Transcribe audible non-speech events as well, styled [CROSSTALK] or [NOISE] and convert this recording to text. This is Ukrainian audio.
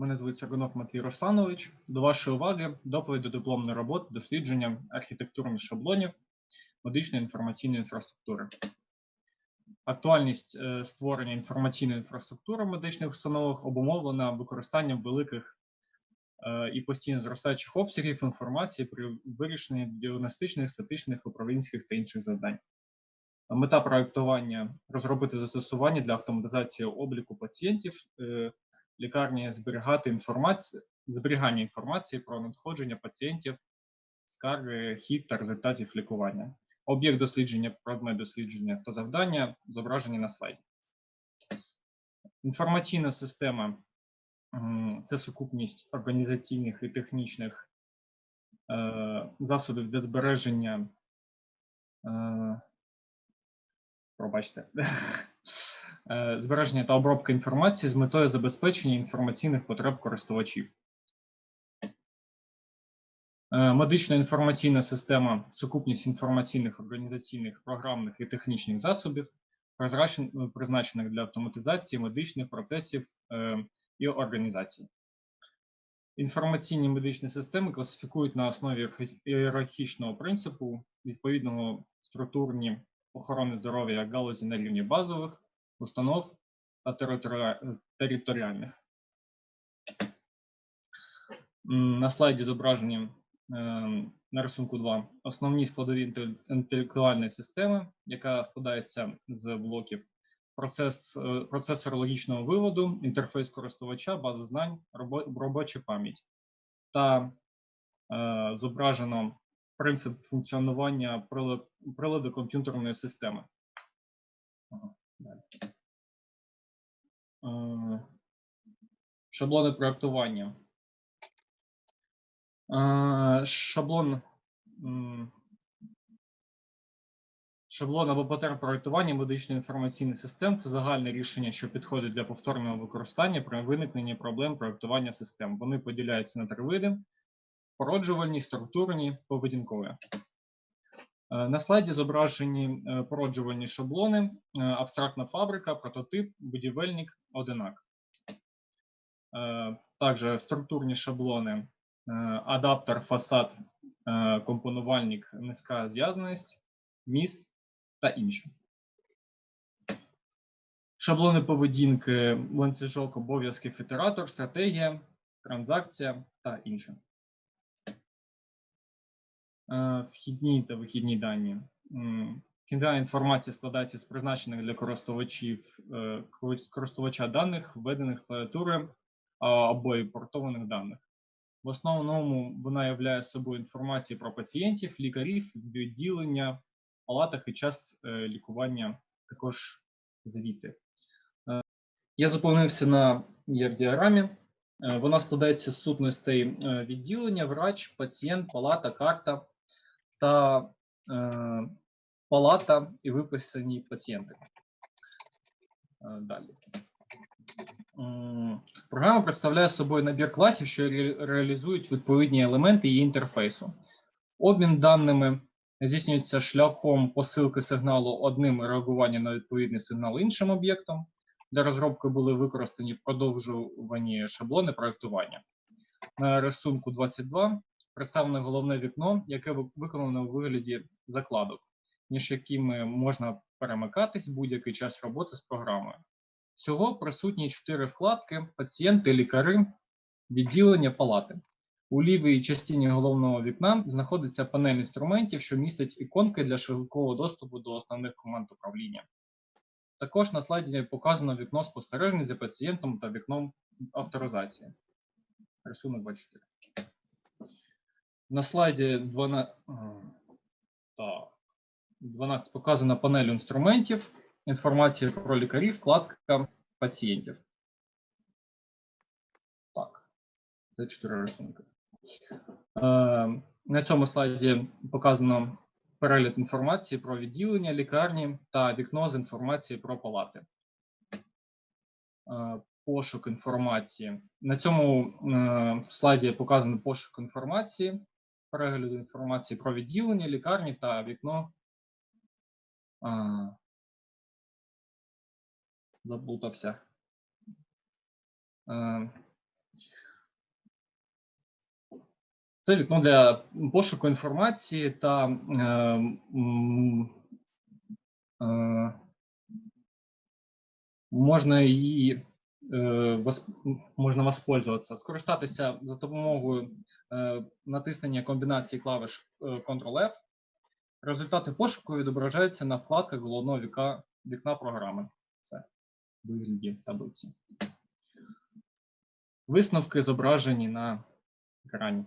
Мене звуть Сергунов Матвій Русланович. До вашої уваги доповідь до дипломної роботи дослідження архітектурних шаблонів медичної інформаційної інфраструктури. Актуальність е, створення інформаційної інфраструктури в медичних установах обумовлена використанням великих е, і постійно зростаючих обсягів інформації при вирішенні діагностичних, статичних, управлінських та інших завдань. Мета проектування розробити застосування для автоматизації обліку пацієнтів, е, лікарні зберігати інформацію, зберігання інформації про надходження пацієнтів, скарги, хід та результатів лікування. Об'єкт дослідження, предмет дослідження та завдання зображені на слайді. Інформаційна система це сукупність організаційних і технічних е, засобів для збереження. Е, пробачте, [LAUGHS] збереження та обробка інформації з метою забезпечення інформаційних потреб користувачів. Е, Медична інформаційна система сукупність інформаційних, організаційних, програмних і технічних засобів, призначених для автоматизації медичних процесів е, і організацій. Інформаційні медичні системи класифікують на основі ієрархічного принципу відповідного структурні охорони здоров'я галузі на рівні базових установ та територіальних. На слайді зображені на рисунку 2 основні складові інтелектуальної системи, яка складається з блоків процес, е, процесор логічного виводу, інтерфейс користувача, база знань, робоча пам'ять. Та е, зображено принцип функціонування приладу комп'ютерної системи. Е, Шаблони проектування. Е, Шаблон. Шаблон або паттерн проектування медичної інформаційної систем це загальне рішення, що підходить для повторного використання при виникненні проблем проектування систем. Вони поділяються на три види: породжувальні, структурні, поведінкові. Е, На слайді зображені е, породжувальні шаблони, е, абстрактна фабрика, прототип, будівельник, одинак. Також структурні шаблони, адаптер, фасад, компонувальник, низька зв'язаність, міст та інші. Шаблони поведінки, ланцюжок обов'язків ітератор, стратегія, транзакція та інше. Е, Вхідні та вихідні дані. Вхідна інформація складається з призначених для користувачів е, користувача даних, введених клавіатури або імпортованих даних. В основному вона являє собою інформацію про пацієнтів, лікарів, відділення, палатах і час е, лікування, також звіти. Е, Я заповнився на діаграмі. Е, Вона складається з сутностей е, відділення, врач, пацієнт, палата, карта та е, палата і виписані пацієнти. Е, Далі. Програма представляє собою набір класів, що реалізують відповідні елементи її інтерфейсу. Обмін даними здійснюється шляхом посилки сигналу одним і реагування на відповідний сигнал іншим об'єктом. Для розробки були використані продовжувані шаблони проектування. На рисунку 22 представлене головне вікно, яке ви- виконано у вигляді закладок, між якими можна перемикатись будь-який час роботи з програмою. Всього присутні чотири вкладки: пацієнти, лікари, відділення, палати. У лівій частині головного вікна знаходиться панель інструментів, що містить іконки для швидкого доступу до основних команд управління. Також на слайді показано вікно спостережень за пацієнтом та вікном авторизації. Рисунок 24. На слайді 12, так, 12 показана панель інструментів, інформація про лікарів, вкладка пацієнтів. Так, це 4 рисунки. Е, На цьому слайді показано перелік інформації про відділення, лікарні та вікно з інформацією про палати. Е, Пошук інформації. На цьому е, слайді показано пошук інформації, перегляду інформації про відділення, лікарні та вікно. А, Заплутався. А, це вікно для пошуку інформації та е, а, а, е, можна її можна воспользуватися, скористатися за допомогою е, натиснення комбінації клавиш е, Ctrl-F. Результати пошуку відображаються на вкладках головного віка, вікна програми. Це в вигляді таблиці. Висновки зображені на екрані.